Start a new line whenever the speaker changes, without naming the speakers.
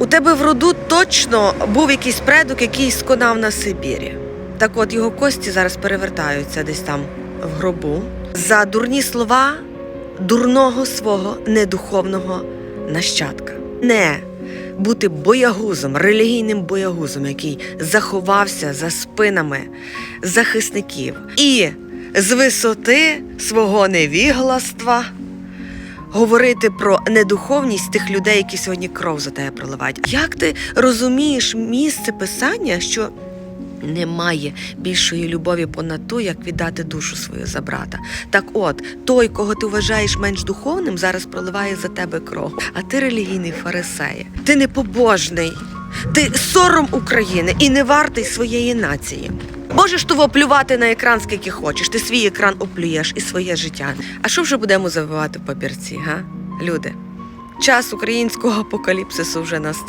У тебе в роду точно був якийсь предок, який сконав на Сибірі. Так от його кості зараз перевертаються десь там в гробу за дурні слова дурного свого недуховного нащадка. Не бути боягузом, релігійним боягузом, який заховався за спинами захисників, і з висоти свого невігластва говорити про недуховність тих людей, які сьогодні кров за тебе проливають. Як ти розумієш місце писання, що немає більшої любові понад ту, як віддати душу свою за брата. Так от, той, кого ти вважаєш менш духовним, зараз проливає за тебе кров. А ти релігійний фарисеє. Ти непобожний. Ти сором України і не вартий своєї нації. Можеш того плювати на екран скільки хочеш. Ти свій екран оплюєш і своє життя. А що вже будемо забивати папірці, га? Люди, час українського апокаліпсису вже настав.